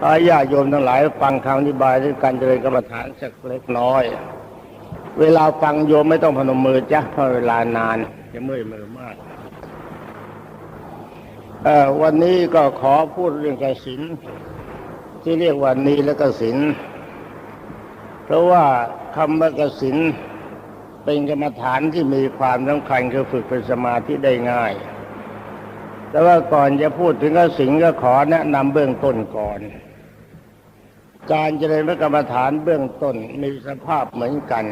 ขอญาติโยมทั้งหลายฟังคำอธิบายเรื่องการเจริญกรรมฐานสักเล็กน้อย เวลาฟังโยมไม่ต้องพนมมือจ้ะเพราะเวลานานจะเมื่อยมือมากเอ่อวันนี้ก็ขอพูดเรื่องกสินที่เรียกวันนี้และกสินเพราะว่าคำว่ากสินเป็นกรรมฐานที่มีความสำคัญคือฝึกเป็นสมาธิได้ง่าย แต่ว่าก่อนจะพูดถึงกสินก็ขอแนะนำเบื้องต้นก่อน การเจริญพระกรรมฐานเบื้องต้นมีสภาพเหมือนกัน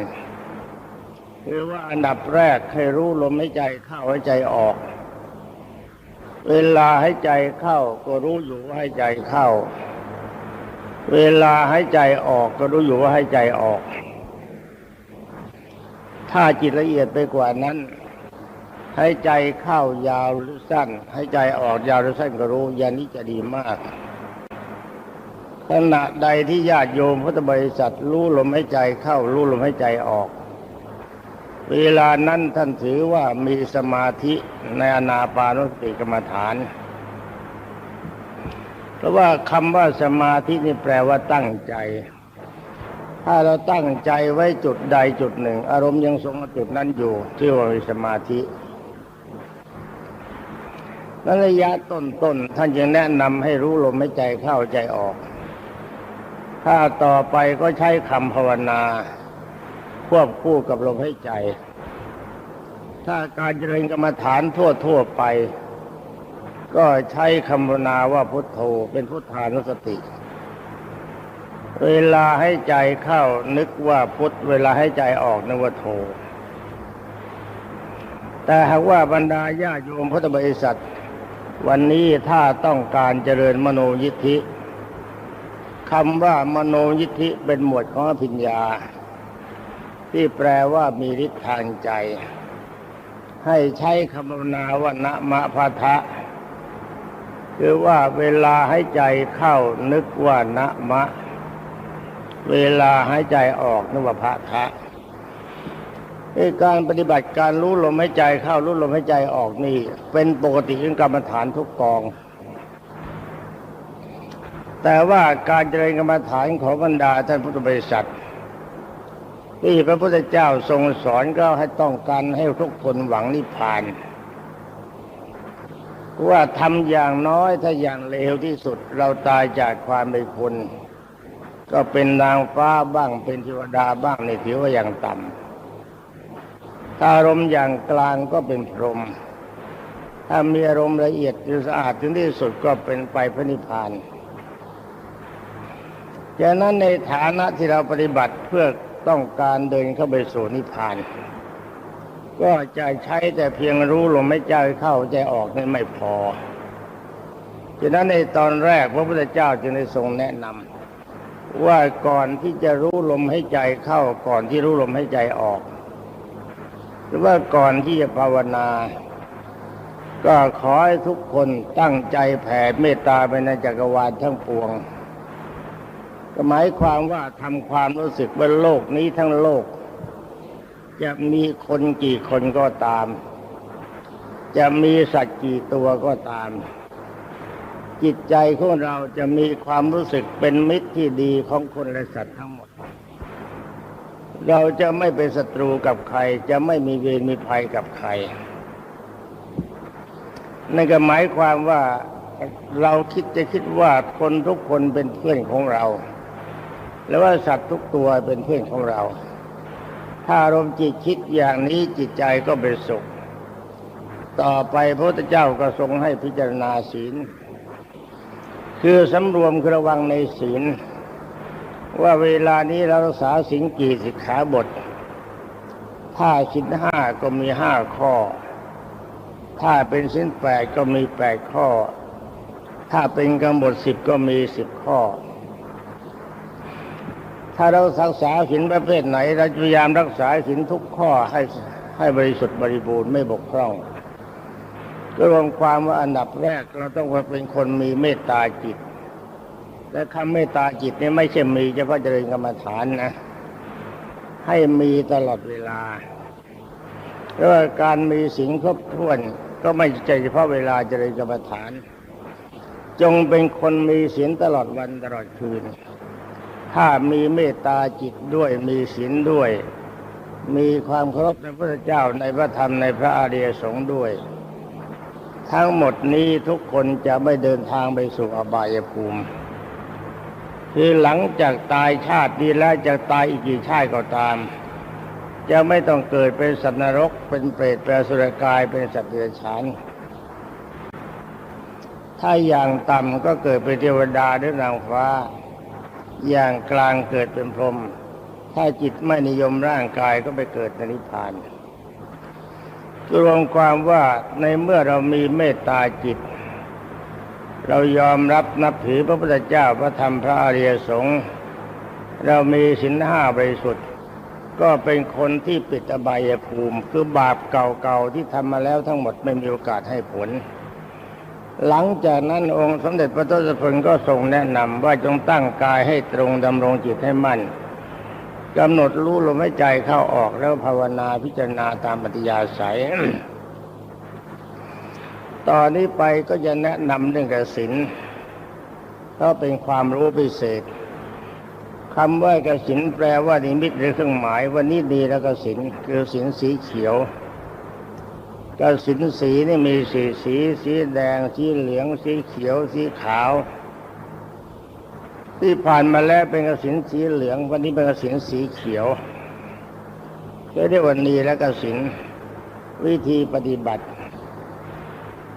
คือว่าอันดับแรกให้รู้ลมหายใจเข้าหายใจออก เวลาหายใจเข้าก็รู้อยู่ว่าหายใจเข้า เวลาหายใจออกก็รู้อยู่ว่าหายใจออก ถ้าจิตละเอียดไปกว่านั้นหายใจเข้ายาวหรือสั้นหายใจออกยาวหรือสั้นก็รู้อย่างนี้จะดีมาก ขณะใดที่ญาติโยมพุทธบริษัทรู้ลมหายใจเข้ารู้ลมหายใจออก เวลานั้นท่านถือว่ามีสมาธิในอนาปานุสติกรรมฐาน เพราะว่าคำว่าสมาธินี่แปลว่าตั้งใจ ถ้าเราตั้งใจไว้จุดใดจุดหนึ่ง อารมณ์ยังทรงจุดนั้นอยู่ชื่อว่ามีสมาธิในระยะต้นๆท่านจึงแนะนำให้รู้ลมหายใจเข้าใจออก ถ้าต่อไปก็ใช้คำภาวนา ควบคู่กับลมหายใจ ถ้าการเจริญกรรมฐานทั่วๆไป ก็ใช้คำภาวนาว่าพุทโธเป็นพุทธานุสติ เวลาให้ใจเข้านึกว่าพุทธเวลาให้ใจออกนึกว่าโธแต่หากว่าบรรดาญาโยมพุทธบริษัท วันนี้ถ้าต้องการเจริญมโนยิทธิ คำว่ามโนยิทธิเป็นหมวดของอภิญญา ที่แปลว่ามีฤทธิ์ทางใจ ให้ใช้คำภาวนาว่านะมะพะทะคือว่าเวลาให้ใจเข้านึกว่านะมะ เวลาใหายใจออกนึกว่าพะทะการปฏิบัติการรู้ลมหายใจเข้ารู้ลมหายใจออกนี่ เป็นปกติของกรรมฐานทุกกอง แต่ว่าการเจริญกรรมฐานของบรรดาท่านพุทธบริษัทที่พระพุทธเจ้าทรงสอนก็ให้ต้องการให้ทุกคนหวังนิพพาน ว่าทำอย่างน้อยถ้าอย่างเลวที่สุดเราตายจากความเป็นคน ก็เป็นนางฟ้าบ้างเป็นเทวดาบ้างในถือว่าอย่างต่ำถ้าอารมณ์อย่างกลางก็เป็นพรหมถ้ามีอารมณ์ละเอียดหรือสะอาดถึงที่สุดก็เป็นไปพระนิพพาน ดังนั้นในฐานะที่เราปฏิบัติเพื่อต้องการเดินเข้าไปสู่นิพพาน ก็จะใช้แต่เพียงรู้ลมไม่ใจเข้าใจออกนี่ไม่พอฉะนั้นในตอนแรกพระพุทธเจ้าจึงได้ทรงแนะนำว่าก่อนที่จะรู้ลมให้ใจเข้าก่อนที่รู้ลมให้ใจออก หรือว่าก่อนที่จะภาวนา ก็ขอให้ทุกคนตั้งใจแผ่เมตตาไปในจักรวาลทั้งปวง ก็หมายความว่าทำความรู้สึกว่าโลกนี้ทั้งโลก จะมีคนกี่คนก็ตาม จะมีสัตว์กี่ตัวก็ตาม จิตใจของเราจะมีความรู้สึกเป็นมิตรที่ดีของคนและสัตว์ทั้งหมด เราจะไม่เป็นศัตรูกับใคร จะไม่มีเวรมีภัยกับใครนั่นก็หมายความว่าเราคิดจะคิดว่าคนทุกคนเป็นเพื่อนของเรา แล้วว่าสัตว์ทุกตัวเป็นเพื่อนของเรา ถ้าอารมณ์จิตคิดอย่างนี้จิตใจก็เป็นสุข ต่อไปพระพุทธเจ้าก็ทรงให้พิจารณาศีล คือสำรวมคือระวังในศีล ว่าเวลานี้เรารักษาศีลกี่สิกขาบท ถ้าศีลห้าก็มีห้าข้อ ถ้าเป็นศีลแปดก็มีแปดข้อ ถ้าเป็นกำหนดสิบก็มีสิบข้อ ถ้าเรารักษาศีลประเภทไหน เราพยายามรักษาศีลทุกข้อให้ให้บริสุทธิ์บริบูรณ์ไม่บกพร่องก็รวมความว่าอันดับแรกเราต้องเป็นคนมีเมตตาจิต และคำเมตตาจิตนี่ไม่ใช่มีเฉพาะเจริญกรรมฐานนะ ให้มีตลอดเวลาเพราะว่าการมีสิ่งครบถ้วนก็ไม่ใช่เฉพาะเวลาเจริญกรรมฐาน จงเป็นคนมีศีลตลอดวันตลอดคืน ถ้ามีเมตตาจิตด้วยมีศีลด้วย มีความเคารพในพระเจ้าในพระธรรมในพระอริยสงฆ์ด้วย ทั้งหมดนี้ทุกคนจะไม่เดินทางไปสู่อบายภูมิ คือหลังจากตายชาตินี้แล้วจะตายอีกกี่ชาติก็ตาม จะไม่ต้องเกิดเป็นสัตว์นรก เป็นเปรตเป็นสุรกายเป็นสัตว์เดรัจฉานถ้าอย่างต่ำก็เกิดเป็นเทวดาหรือนางฟ้า อย่างกลางเกิดเป็นพรหมถ้าจิตไม่นิยมร่างกายก็ไปเกิดในนิพพานรวมความว่าในเมื่อเรามีเมตตาจิต เรายอมรับนับถือพระพุทธเจ้าพระธรรมพระอริยสงฆ์เรามีศีลห้าบริสุทธิ์ ก็เป็นคนที่ปิดอบายภูมิ คือบาปเก่าๆที่ทำมาแล้วทั้งหมดไม่มีโอกาสให้ผล หลังจากนั้นองค์สมเด็จพระทศพลก็ทรงแนะนำว่าจงตั้งกายให้ตรงดำรงจิตให้มั่นกำหนดรู้ลมหายใจเข้าออกแล้วภาวนาพิจารณาตามปฏิยาศัยตอนนี้ไปก็จะแนะนำเรื่องกสินก็เป็นความรู้พิเศษคำว่ากสินแปลว่านิมิตหรือเครื่องหมาย วันนี้ดีแล้วกสินคือสินสีเขียว กระสินสีนี่มีสีสี สีแดง สีเหลือง สีเขียว สีขาว ที่ผ่านมาแล้วเป็นกระสินสีเหลือง วันนี้เป็นกระสินสีเขียวก็เรียกวันนี้และกระสินวิธีปฏิบัติ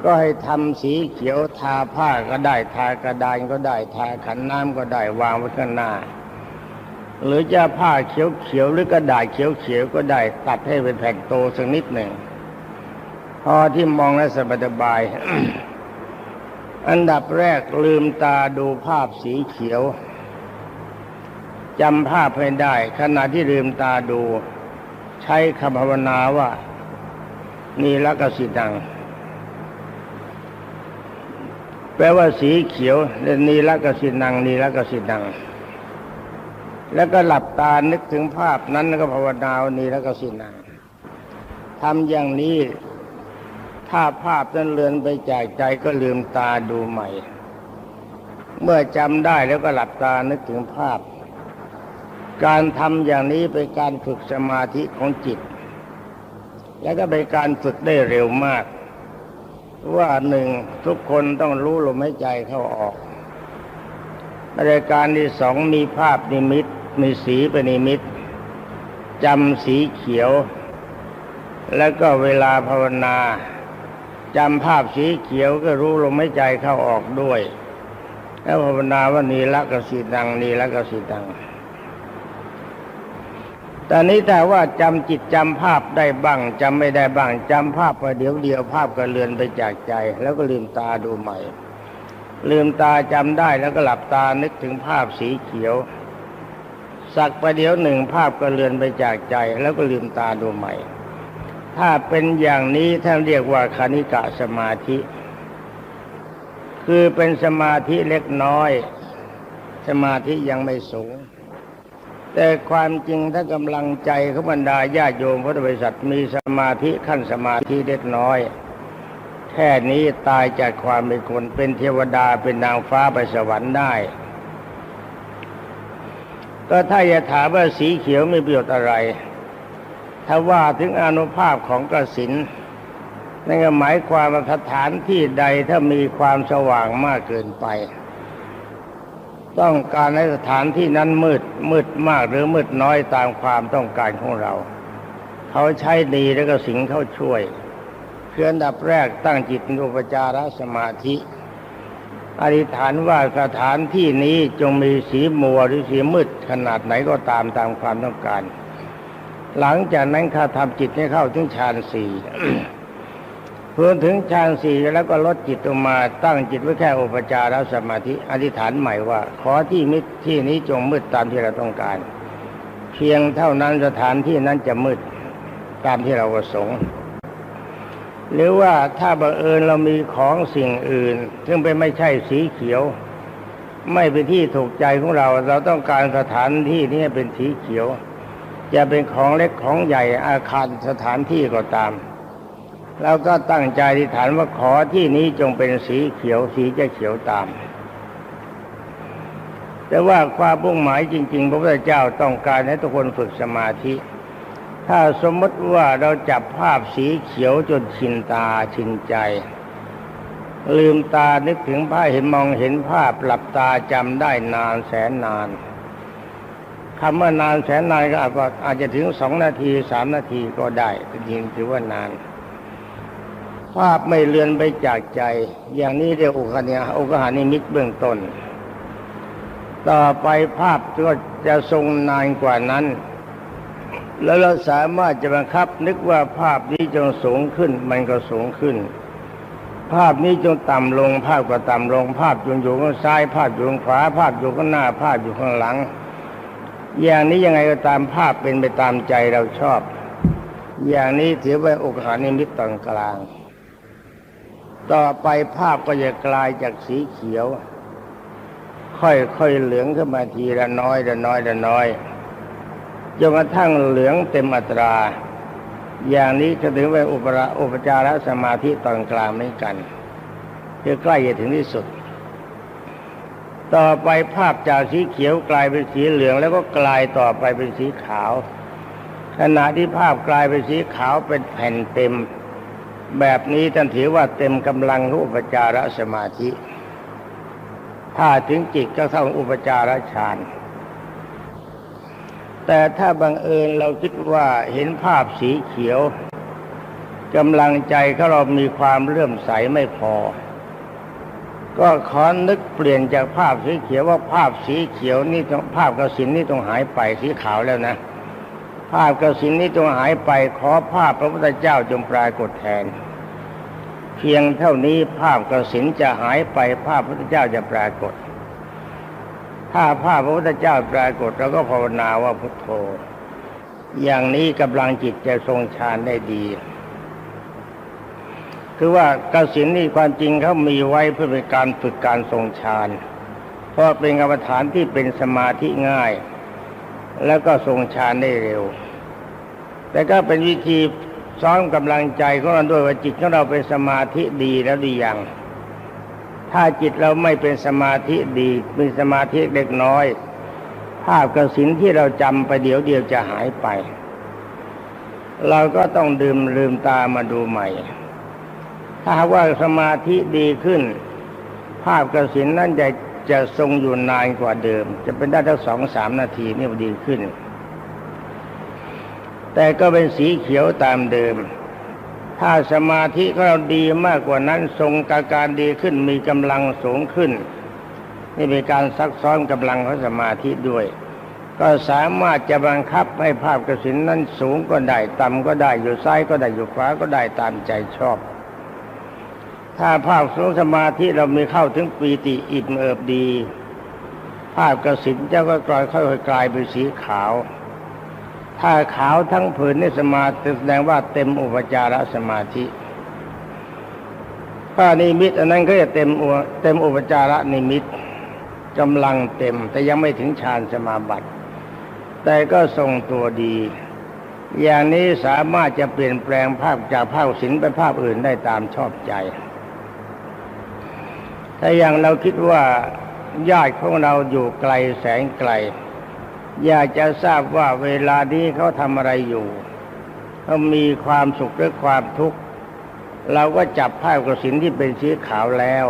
ก็ให้ทำสีเขียวทาผ้าก็ได้ทากระดานก็ได้ทาขันน้ำก็ได้วางไว้ข้างหน้า หรือจะผ้าเขียวเขียวหรือกระดาษเขียวเขียวก็ได้ตัดให้เป็นแผ่นโตสักนิดหนึ่ง พอที่มองแล้วสบายๆอันดับแรกลืมตาดูภาพสีเขียวจำภาพให้ได้ ขณะที่ลืมตาดู ใช้คำภาวนาว่านีลกสิดัง แปลว่าสีเขียวนีลกสินังนีลกสิดัง แล้วก็หลับตานึกถึงภาพนั้นแล้วก็ภาวนาว่านีลกสินังทำอย่างนี้ ถ้าภาพนั้นเลือนไปจากใจก็ลืมตาดูใหม่ เมื่อจำได้แล้วก็หลับตานึกถึงภาพ การทำอย่างนี้เป็นการฝึกสมาธิของจิต แล้วก็เป็นการฝึกได้เร็วมาก ว่าหนึ่งทุกคนต้องรู้ลมหายใจเข้าออกรายการที่สองมีภาพนิมิต มีสีเป็นนิมิตจำสีเขียว แล้วก็เวลาภาวนา จำภาพสีเขียวก็รู้ลมหายใจเข้าออกด้วย แล้วภาวนาว่านีละกสิดังนีละกสิดังตอนนี้แต่ว่าจำจิตจำภาพได้บ้างจำไม่ได้บ้างจำภาพไปเดี๋ยวเดียวภาพก็เลือนไปจากใจ แล้วก็ลืมตาดูใหม่ ลืมตาจำได้แล้วก็หลับตานึกถึงภาพสีเขียว สักประเดี๋ยวหนึ่งภาพก็เลือนไปจากใจ แล้วก็ลืมตาดูใหม่ ถ้าเป็นอย่างนี้ท่านเรียกว่าคณิกะสมาธิ คือเป็นสมาธิเล็กน้อย สมาธิยังไม่สูง แต่ความจริงถ้ากำลังใจของบรรดาญาโยมพุทธบริษัทมีสมาธิขั้นสมาธิเล็กน้อย แค่นี้ตายจากความเป็นคนเป็นเทวดาเป็นนางฟ้าไปสวรรค์ได้ ก็ถ้าจะถามว่าสีเขียวมีประโยชน์อะไร ถ้าว่าถึงอนุภาพของกสินนั่นก็หมายความว่าสถานที่ใดถ้ามีความสว่างมากเกินไป ต้องการให้สถานที่นั้นมืดมืดมากหรือมืดน้อยตามความต้องการของเรา เขาใช้ดีแล้วก็สิงเข้าช่วยเพื่อนดับแรกตั้งจิตนอุปจารสมาธิอธิษฐานว่าสถานที่นี้จงมีสีมัวหรือสีมืดขนาดไหนก็ตามตามความต้องการ หลังจากนั้นข้าทำจิตให้เข้าถึงฌานสี่เพื่อถึงฌานสี่แล้วก็ลดจิตลงมาตั้งจิตไว้แค่อุปจารสมาธิอธิษฐานใหม่ว่า ขอที่มิตรที่นี้จงมืดตามที่เราต้องการ เพียงเท่านั้นสถานที่นั้นจะมืดตามที่เราประสงค์หรือว่าถ้าบังเอิญเรามีของสิ่งอื่น ซึ่งเป็นไม่ใช่สีเขียว ไม่เป็นที่ถูกใจของเรา เราต้องการสถานที่นี้เป็นสีเขียว จะเป็นของเล็กของใหญ่อาคารสถานที่ก็ตาม แล้วก็ตั้งใจอธิษฐานว่าขอที่นี้จงเป็นสีเขียวสีจะเขียวตาม แต่ว่าความมุ่งหมายจริง ๆ พระพุทธเจ้าต้องการให้ทุกคนฝึกสมาธิ ถ้าสมมติว่าเราจับภาพสีเขียวจนชินตาชินใจ ลืมตานึกถึงภาพเห็นมองเห็นภาพหลับตาจำได้นานแสนนาน คำว่านานแสนนานก็อาจจะถึงสองนาทีสามนาทีก็ได้จริงถือว่านาน ภาพไม่เลือนไปจากใจ อย่างนี้เรียกอุคเนียอุคหานิมิตเบื้องต้น ต่อไปภาพก็จะทรงนานกว่านั้น แล้วเราสามารถจะบังคับนึกว่าภาพนี้จงสูงขึ้น มันก็สูงขึ้น ภาพนี้จงต่ำลง ภาพก็ต่ำลง ภาพจงอยู่ข้างซ้าย ภาพอยู่ข้างขวาภาพอยู่ข้างหน้า ภาพอยู่ข้างหลัง อย่างนี้ยังไงก็ตามภาพเป็นไปตามใจเราชอบ อย่างนี้ถือว่าอุคหานิมิตตอนกลาง ต่อไปภาพก็จะกลายจากสีเขียว ค่อยๆเหลืองขึ้นมาทีละน้อยละน้อยละน้อยจนกระทั่งเหลืองเต็มอัตรา อย่างนี้ถือว่าอุปราอุปจารสมาธิตอนกลางเหมือนกันคือใกล้จะถึงที่สุด ต่อไปภาพจากสีเขียวกลายเป็นสีเหลือง แล้วก็กลายต่อไปเป็นสีขาว ขณะที่ภาพกลายเป็นสีขาวเป็นแผ่นเต็ม แบบนี้ท่านถือว่าเต็มกำลังอุปจารสมาธิ ถ้าถึงจิตก็เท่าอุปจารฌานแต่ถ้าบังเอิญเราคิดว่าเห็นภาพสีเขียวกำลังใจของเรามีความเลื่อมใสไม่พอ ก็ขอนึกเปลี่ยนจากภาพสีเขียวว่าภาพสีเขียวนี่ต้องภาพกระสินนี่ต้องหายไปสีขาวแล้วนะ ภาพกระสินนี่ต้องหายไปขอภาพพระพุทธเจ้าจงปรากฏแทน เพียงเท่านี้ภาพกระสินจะหายไปภาพพระพุทธเจ้าจะปรากฏ ถ้าภาพพระพุทธเจ้าปรากฏเราก็ภาวนาว่าพุทโธ อย่างนี้กำลังจิตจะทรงฌานได้ดี คือว่ากสินนี่ความจริงเขามีไว้เพื่อเป็นการฝึกการทรงฌาน เพราะเป็นกรรมฐานที่เป็นสมาธิง่าย แล้วก็ทรงฌานได้เร็ว แต่ก็เป็นวิธีซ้อมกำลังใจของเราด้วยว่าจิตของเราเป็นสมาธิดีแล้วหรือยังถ้าจิตเราไม่เป็นสมาธิดีมีสมาธิเล็กน้อย ภาพกสินที่เราจำไปเดี๋ยวเดียวจะหายไป เราก็ต้องดื่มลืมตามาดูใหม่ ถ้าว่าสมาธิดีขึ้น ภาพกระสินนั้นจะจะทรงอยู่นานกว่าเดิม จะเป็นได้ทั้งสองสามนาทีนี่ดีขึ้น แต่ก็เป็นสีเขียวตามเดิม ถ้าสมาธิของเราดีมากกว่านั้นทรงกาการดีขึ้นมีกำลังสูงขึ้นนี่เป็นการซักซ้อมกำลังของสมาธิด้วย ก็สามารถจะบังคับให้ภาพกระสินนั้นสูงก็ได้ต่ำก็ได้อยู่ซ้ายก็ได้อยู่ขวาก็ได้ตามใจชอบ ถ้าภาพสูงสมาธิเรามีเข้าถึงปีติอิ่มเอิบดี ภาพกสินเจ้าก็กลายค่อยๆกลายเป็นสีขาว ถ้าขาวทั้งผืนนี่สมาธิแสดงว่าเต็มอุปจารสมาธิถ้านิมิต อันนั้นก็จะเต็มอุเต็มอุปจารนิมิตกำลังเต็ม แต่ยังไม่ถึงฌานสมาบัติ แต่ก็ทรงตัวดี อย่างนี้สามารถจะเปลี่ยนแปลงภาพจากภาพศิลป์ไปภาพอื่นได้ตามชอบใจ ถ้าอย่างเราคิดว่าญาติของเราอยู่ไกลแสนไกล อยากจะทราบว่าเวลานี้เขาทำอะไรอยู่เขามีความสุขหรือความทุกข์เราก็จับภาพกระสินที่เป็นสีขาวแล้ว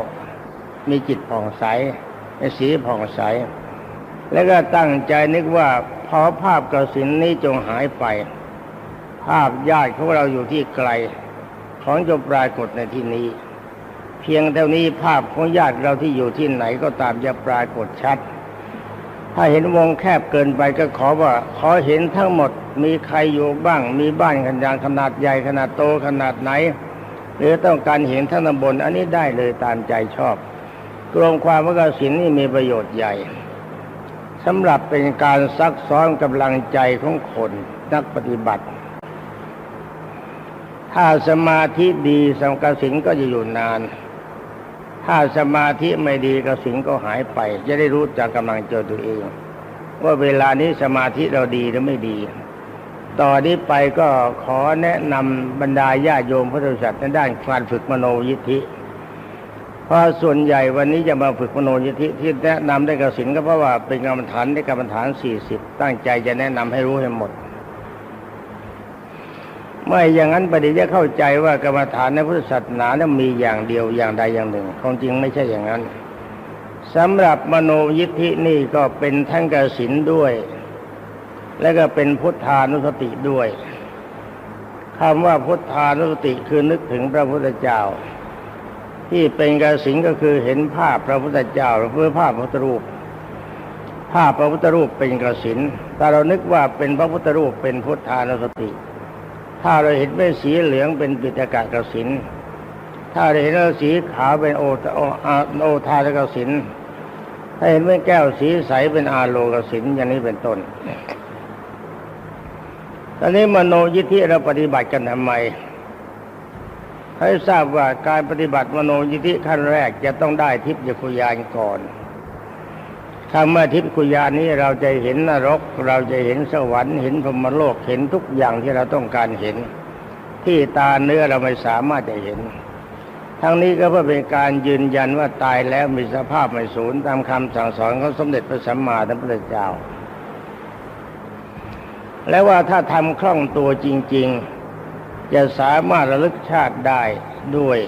มีจิตผ่องใสเป็นสีผ่องใส แล้วก็ตั้งใจนึกว่าพอภาพกระสินนี้จงหายไป ภาพญาติของเราอยู่ที่ไกล ของจะปรากฏในที่นี้ เพียงเท่านี้ภาพของญาติเราที่อยู่ที่ไหนก็ตามจะปรากฏชัด ถ้าเห็นวงแคบเกินไปก็ขอว่า ขอเห็นทั้งหมด มีใครอยู่บ้าง มีบ้านขนาดขนาดใหญ่ขนาดโตขนาดไหน หรือต้องการเห็นทั้งตำบลอันนี้ได้เลยตามใจชอบกรมความว่ากสินนี่มีประโยชน์ใหญ่สำหรับเป็นการซักซ้อมกำลังใจของคนนักปฏิบัติ ถ้าสมาธิดีสังกสินก็จะอยู่นาน ถ้าสมาธิไม่ดีกสินก็หายไป จะได้รู้จากกำลังใจตัวเอง ว่าเวลานี้สมาธิเราดีหรือไม่ดี ต่อนนี้ไปก็ขอแนะนำบรรดาญาโยมพุทธบริษัทในด้านการฝึกมโนยิทธิเพราะส่วนใหญ่วันนี้จะมาฝึกมโนยิทธิที่แนะนำได้กสินก็เพราะว่าเป็นกรรมฐานได้กรรมฐานสี่สิบตั้งใจจะแนะนำให้รู้ให้หมด ไม่อย่างนั้นประเดี๋ยวจะเข้าใจว่ากรรมฐานในพุทธศาสนานั้นมีอย่างเดียวอย่างใดอย่างหนึ่งความจริงไม่ใช่อย่างนั้นสำหรับมโนยิทธินี่ก็เป็นทั้งกสินด้วย และก็เป็นพุทธานุสติด้วยคำว่าพุทธานุสติคือนึกถึงพระพุทธเจ้า ที่เป็นกสินก็คือเห็นภาพพระพุทธเจ้าหรือภาพพระพุทธรูป ภาพพระพุทธรูปเป็นกสินถ้าเรานึกว่าเป็นพระพุทธรูปเป็นพุทธานุสติ ถ้าเราเห็นเป็นสีเหลืองเป็นปิฎกะกสิน ถ้าเราเห็นว่าสีขาวเป็นโอโออาโอทาตกสิน ถ้าเห็นเป็นแก้วสีใสเป็นอาโลกสินอย่างนี้เป็นต้น ตอนนี้มโนยิทธิเราปฏิบัติกันทำไม ให้ทราบว่าการปฏิบัติมโนยิทธิขั้นแรกจะต้องได้ทิพยคุยานก่อน คำว่าทิพยคุยานี้เราจะเห็นนรก เราจะเห็นสวรรค์เห็นพรมโลกเห็นทุกอย่างที่เราต้องการเห็น ที่ตาเนื้อเราไม่สามารถจะเห็น ทั้งนี้ก็เพื่อเป็นการยืนยันว่าตายแล้วมีสภาพไม่สูญตามคำสั่งสอนของสมเด็จพระสัมมาสัมพุทธเจ้า และว่าถ้าทำคล่องตัวจริง ๆ จะสามารถระลึกชาติได้ด้วย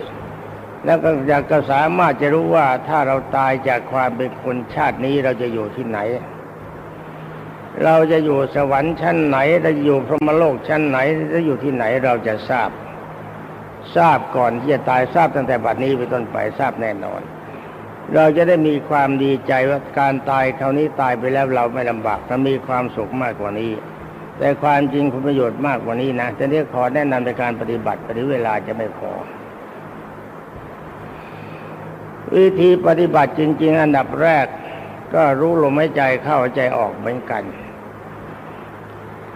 แล้วก็จะก็สามารถจะรู้ว่าถ้าเราตายจากความเป็นคนชาตินี้เราจะอยู่ที่ไหน เราจะอยู่สวรรค์ชั้นไหนเราจะอยู่พรหมโลกชั้นไหนจะอยู่ที่ไหนเราจะทราบ ทราบก่อนที่จะตายทราบตั้งแต่บัดนี้ไปต้นไปทราบแน่นอน เราจะได้มีความดีใจว่าการตายคราวนี้ตายไปแล้วเราไม่ลำบากเรามีความสุขมากกว่านี้ แต่ความจริงผลประโยชน์มากกว่านี้นะแต่เนี้ขอแนะนำในการปฏิบัติหรือเวลาจะไม่พอ วิธีปฏิบัติจริง ๆ อันดับแรก ก็รู้ลมหายใจเข้าใจออกเหมือนกัน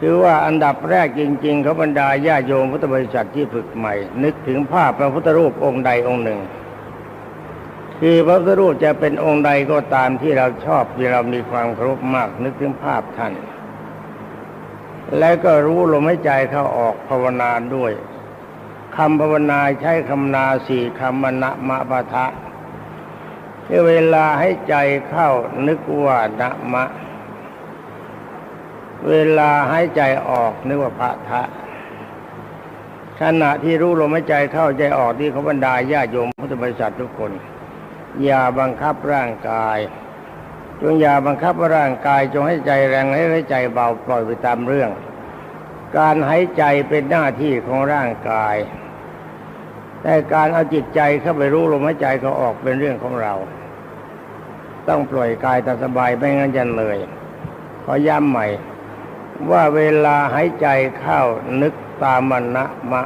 คือว่าอันดับแรกจริง ๆเขาบรรดาญาโยมพุทธบริษัทที่ฝึกใหม่ นึกถึงภาพพระพุทธรูปองค์ใดองค์หนึ่ง คือพระพุทธรูปจะเป็นองค์ใดก็ตามที่เราชอบที่เรามีความเคารพมาก นึกถึงภาพท่าน แล้วก็รู้ลมหายใจเข้าออกภาวนาด้วยคำภาวนาใช้คำนาสี่คำมณะมะปะทะ เวลาให้ใจเข้านึกว่านะมะ เวลาให้ใจออกนึกว่าพระทะขณะที่รู้ลมหายใจเข้าใจออกที่เขาบรรดาญาโยมพุทธบริษัททุกคน อย่าบังคับร่างกายจงอย่าบังคับร่างกายจงให้ใจแรงให้ใจเบาปล่อยไปตามเรื่อง การหายใจเป็นหน้าที่ของร่างกาย แต่การเอาจิตใจเข้าไปรู้ลมหายใจเขาออกเป็นเรื่องของเรา ต้องปล่อยกายตามสบายไม่งั้นจะเหนื่อยขอย้ำใหม่ ว่าเวลาหายใจเข้านึกตามมณะมะ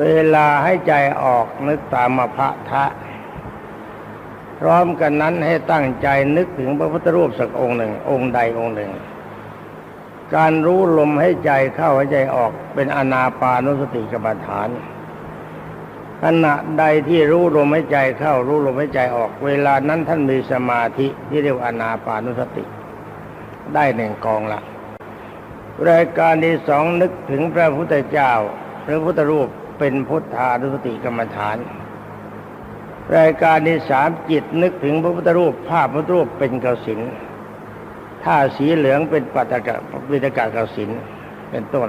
เวลาให้ใจออกนึกตามมพะทะ พร้อมกันนั้นให้ตั้งใจนึกถึงพระพุทธรูปสักองค์หนึ่ง องค์ใดองค์หนึ่ง การรู้ลมให้ใจเข้าให้ใจออกเป็นอนาปานุสติกรรมฐาน ขณะใดที่รู้ลมให้ใจเข้ารู้ลมให้ใจออก เวลานั้นท่านมีสมาธิที่เรียกว่าอนาปานุสติ ได้หนึ่งกองละรายการที่สองนึกถึงพระพุทธเจ้าพระพุทธรูปเป็นพุทธานุสติกรรมฐาน รายการที่สามจิตนึกถึงพระพุทธรูปภาพพระพุทธรูปเป็นกสินถ้าสีเหลืองเป็นปัตตกะวิตกะกสินเป็นต้น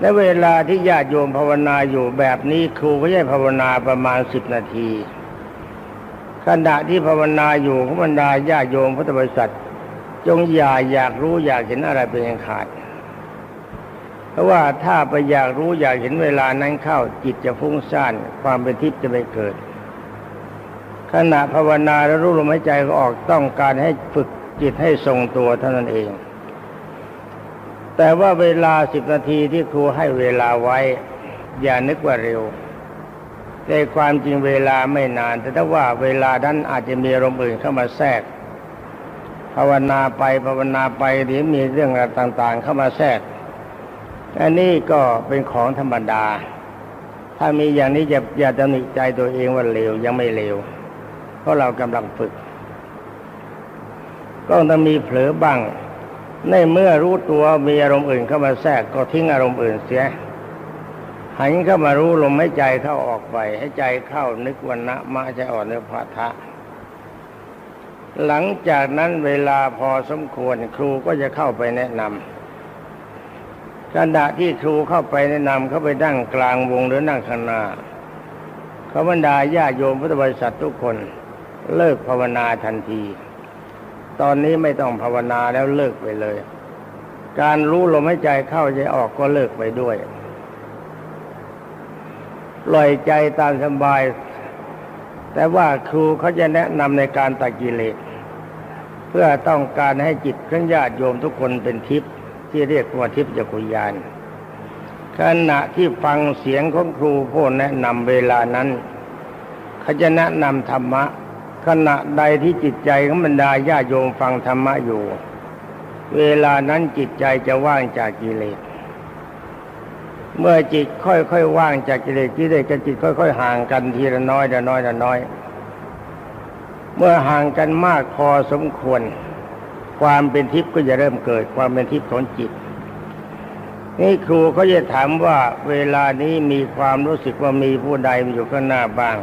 และเวลาที่ญาติโยมภาวนาอยู่แบบนี้ครูก็ให้ภาวนาประมาณสิบนาที ขณะที่ภาวนาอยู่ขบรรดาญาติโยมพุทธบริษัท จงอย่าอยากรู้อยากเห็นอะไรเป็นอย่างขาด เพราะว่าถ้าไปอยากรู้อยากเห็นเวลานั้นเข้าจิตจะฟุ้งซ่านความเป็นทิพย์จะไม่เกิด ขณะภาวนาแล้วรู้ลมหายใจก็ออกต้องการให้ฝึกจิตให้ทรงตัวเท่านั้นเอง แต่ว่าเวลาสิบนาทีที่ครูให้เวลาไว้ อย่านึกว่าเร็วแต่ความจริงเวลาไม่นาน แต่ถ้าว่าเวลานั้นอาจจะมีอารมณ์อื่นเข้ามาแทรก ภาวนาไปภาวนาไปเดี๋ยวมีเรื่องอะไรต่าง ๆ เข้ามาแทรกอันนี้ก็เป็นของธรรมดา ถ้ามีอย่างนี้อย่าอย่าตำหนิใจตัวเองว่าเร็วยังไม่เร็วเพราะเรากำลังฝึก ก็ต้องมีเผลอบ้าง ในเมื่อรู้ตัวมีอารมณ์อื่นเข้ามาแทรกก็ทิ้งอารมณ์อื่นเสีย หันเข้ามารู้ลมให้ใจเข้าออกไป ให้ใจเข้านึกวันนะมะจะอ่อนเนื้อพาทะ หลังจากนั้นเวลาพอสมควรครูก็จะเข้าไปแนะนำขณะที่ครูเข้าไปแนะนำเขาไปนั่งกลางวงหรือนั่งข้างหน้าเขาบรรดาญาโยมพุทธบริษัททุกคนเลิกภาวนาทันที ตอนนี้ไม่ต้องภาวนาแล้วเลิกไปเลย การรู้ลมหายใจเข้าใจออกก็เลิกไปด้วยปล่อยใจตามสบาย แต่ว่าครูเขาจะแนะนำในการตัดกิเลสเพื่อต้องการให้จิตของญาติโยมทุกคนเป็นทิพย์ที่เรียกว่าทิพย์จักรยานขณะที่ฟังเสียงของครูผู้แนะนำเวลานั้นเขาจะแนะนำธรรมะ ขณะใดที่จิตใจของบรรดาญาโยมฟังธรรมะอยู่ เวลานั้นจิตใจจะว่างจากกิเลส เมื่อจิตค่อยๆว่างจากกิเลสกิเลสกับจิตค่อย ๆ ห่างกันทีละน้อยละน้อยละน้อย เมื่อห่างกันมากพอสมควร ความเป็นทิพย์ก็จะเริ่มเกิดความเป็นทิพย์ของจิตนี่ครูเขาจะถามว่าเวลานี้มีความรู้สึกว่ามีผู้ใดอยู่ข้างหน้าบ้าง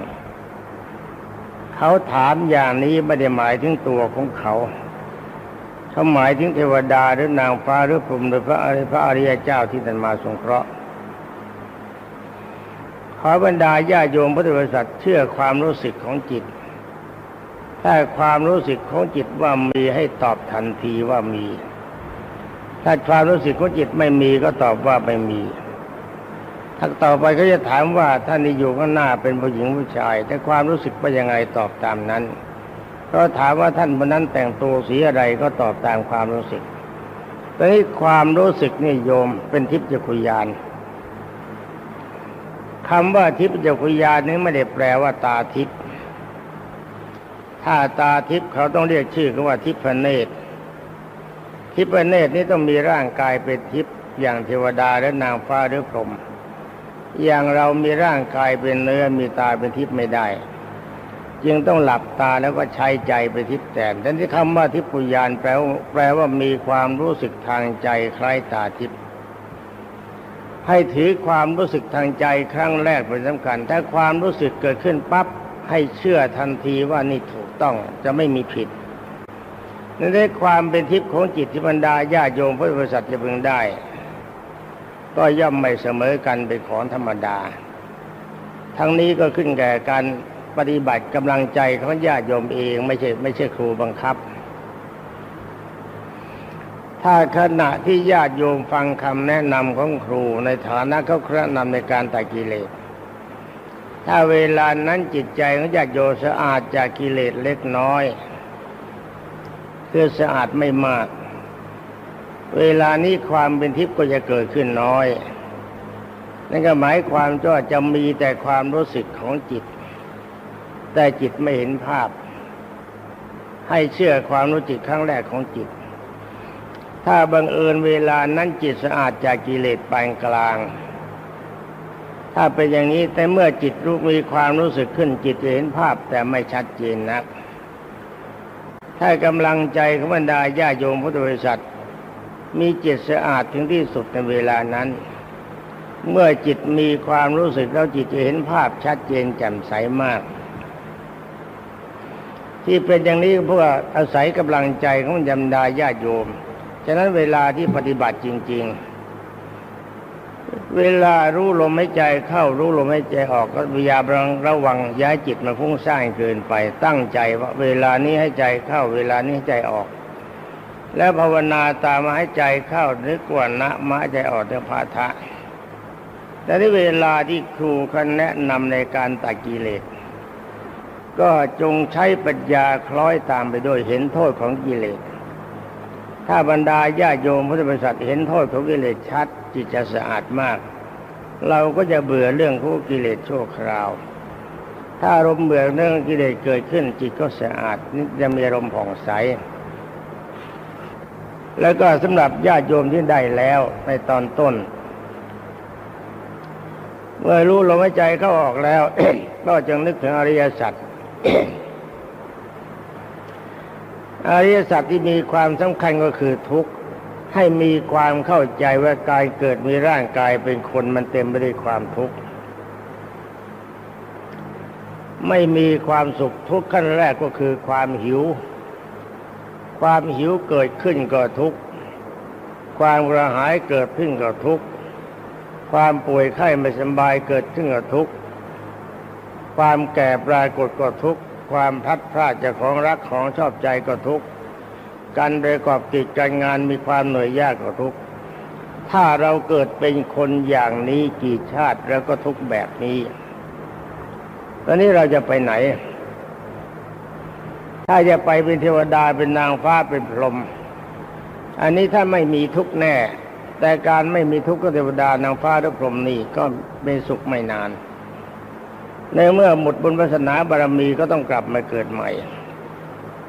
เขาถามอย่างนี้ไม่ได้หมายถึงตัวของเขาเขาหมายถึงเทวดาหรือนางฟ้าหรือพรหมหรือพระอริพระอริยเจ้าที่ท่านมาสงเคราะห์ขอบรรดาญาโยมพุทธบริษัทเชื่อความรู้สึกของจิต ถ้าความรู้สึกของจิตว่ามีให้ตอบทันทีว่ามี ถ้าความรู้สึกของจิตไม่มีก็ตอบว่าไม่มี ถ้าต่อไปเขาจะถามว่าท่านที่อยู่ข้างหน้าเป็นผู้หญิงผู้ชาย แต่ความรู้สึกเป็นยังไงตอบตามนั้นก็ถามว่าท่านคนนั้นแต่งตัวสีอะไรก็ตอบตามความรู้สึกตอนนี้ความรู้สึกนี่โยมเป็นทิพย์จักรยานคำว่าทิพย์จักรยานนี้ไม่ได้แปลว่าตาทิพย์ถ้าตาทิพย์เขาต้องเรียกชื่อกันว่าทิพเนตรทิพเนตรนี้ต้องมีร่างกายเป็นทิพย์อย่างเทวดาและนางฟ้าหรือพรหม อย่างเรามีร่างกายเป็นเนื้อมีตาเป็นทิพย์ไม่ได้ จึงต้องหลับตาแล้วก็ใช้ใจไปทิพย์แทนดังที่คำว่าทิพยานแปลว่าแปลว่ามีความรู้สึกทางใจคล้ายตาทิพย์ให้ถือความรู้สึกทางใจครั้งแรกเป็นสำคัญ ถ้าความรู้สึกเกิดขึ้นปั๊บให้เชื่อทันทีว่านี่ถูกต้องจะไม่มีผิดนั่นได้ความเป็นทิพย์ของจิตที่บรรดาญาโยมพุทธบริษัทจะพึงได้ ก็ย่อมไม่เสมอกันเป็นของธรรมดา ทั้งนี้ก็ขึ้นแก่การปฏิบัติกำลังใจของญาติโยมเองไม่ใช่ไม่ใช่ครูบังคับ ถ้าขณะที่ญาติโยมฟังคำแนะนำของครูในฐานะเขาแนะนำในการตัดกิเลส ถ้าเวลานั้นจิตใจของญาติโยมสะอาดจากกิเลสเล็กน้อย คือสะอาดไม่มาก เวลานี้ความเป็นทิพย์ก็จะเกิดขึ้นน้อย นั่นก็หมายความว่าจะมีแต่ความรู้สึกของจิต แต่จิตไม่เห็นภาพ ให้เชื่อความรู้จิตครั้งแรกของจิต ถ้าบังเอิญเวลานั้นจิตสะอาดจากกิเลสปานกลาง ถ้าเป็นอย่างนี้แต่เมื่อจิตรู้มีความรู้สึกขึ้นจิตเห็นภาพแต่ไม่ชัดเจนนักถ้ากำลังใจของบรรดาญาโยมพุทธบริษัท มีจิตสะอาดถึงที่สุดในเวลานั้น เมื่อจิตมีความรู้สึกแล้วจิตจะเห็นภาพชัดเจนแจ่มใสมาก ที่เป็นอย่างนี้เพราะว่าอาศัยกำลังใจของบรรดาญาโยม ฉะนั้นเวลาที่ปฏิบัติจริง ๆ เวลารู้ลมหายใจเข้ารู้ลมหายใจออกก็พยายามระวังย้ายจิตมาฟุ้งซ่านเกินไปตั้งใจว่าเวลานี้ให้ใจเข้าเวลานี้ให้ใจออก แล้วภาวนาตามมาให้ใจเข้านึกว่านะมะใจออกเนื้อพาทะแต่ในเวลาที่ครูเขาแนะนำในการตัดกิเลส ก็จงใช้ปัญญาคล้อยตามไปด้วยเห็นโทษของกิเลส ถ้าบรรดาญาโยมพุทธบริษัทเห็นโทษของกิเลสชัดจิตจะสะอาดมาก เราก็จะเบื่อเรื่องของกิเลสชั่วคราว ถ้าอารมณ์เบื่อเรื่องกิเลสเกิดขึ้นจิตก็สะอาดนี่จะมีอารมณ์ผ่องใส แล้วก็สำหรับญาติโยมที่ได้แล้วในตอนต้น เมื่อรู้ลมหายใจเข้าออกแล้ว ก็จึงนึกถึงอริยสัจอริยสัจที่มีความสำคัญก็คือทุกข์ให้มีความเข้าใจว่ากายเกิดมีร่างกายเป็นคนมันเต็มไปด้วยความทุกข์ไม่มีความสุขทุกข์ขั้นแรกก็คือความหิว ความหิวเกิดขึ้นก็ทุกข์ ความกระหายเกิดขึ้นก็ทุกข์ ความป่วยไข้ไม่สบายเกิดขึ้นก็ทุกข์ ความแก่ปรากฏก็ทุกข์ ความพัดพรากจากของรักของชอบใจก็ทุกข์ การประกอบกิจการงานมีความเหนื่อยยากก็ทุกข์ ถ้าเราเกิดเป็นคนอย่างนี้กี่ชาติแล้วก็ทุกแบบนี้ ตอนนี้เราจะไปไหน ถ้าจะไปเป็นเทวดาเป็นนางฟ้าเป็นพรหมอันนี้ถ้าไม่มีทุกข์แน่ แต่การไม่มีทุกข์ก็เทวดานางฟ้าหรือพรหมนี่ก็เป็นสุขไม่นาน ในเมื่อหมดบุญวาสนาบารมีก็ต้องกลับมาเกิดใหม่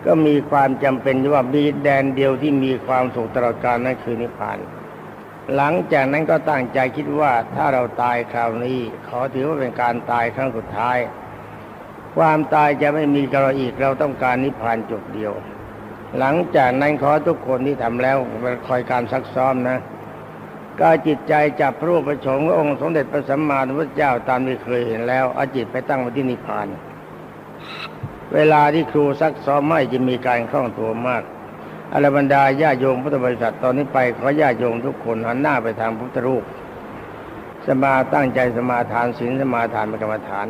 ก็มีความจำเป็นว่ามีแดนเดียวที่มีความสุขตลอดกาลนั่นคือนิพพาน หลังจากนั้นก็ตั้งใจคิดว่าถ้าเราตายคราวนี้ ขอถือว่าเป็นการตายครั้งสุดท้าย ความตายจะไม่มีกับเราอีกเราต้องการนิพพานจุดเดียว หลังจากนั้นขอทุกคนที่ทำแล้วคอยการซักซ้อมนะก็จิตใจจับพระรูปประชงค์องค์สมเด็จพระสัมมาสัมพุทธเจ้าตามที่เคยเห็นแล้วเอาจิตไปตั้งไว้ที่นิพพาน เวลาที่ครูซักซ้อมไม่จะมีการคล่องตัวมากอรบรรดาญาโยมพุทธบริษัทตอนนี้ไปขอญาโยมทุกคนหันหน้าไปทางพุทธรูป สมาตั้งใจสมาทานศีลสมาทานเป็นกรรมฐาน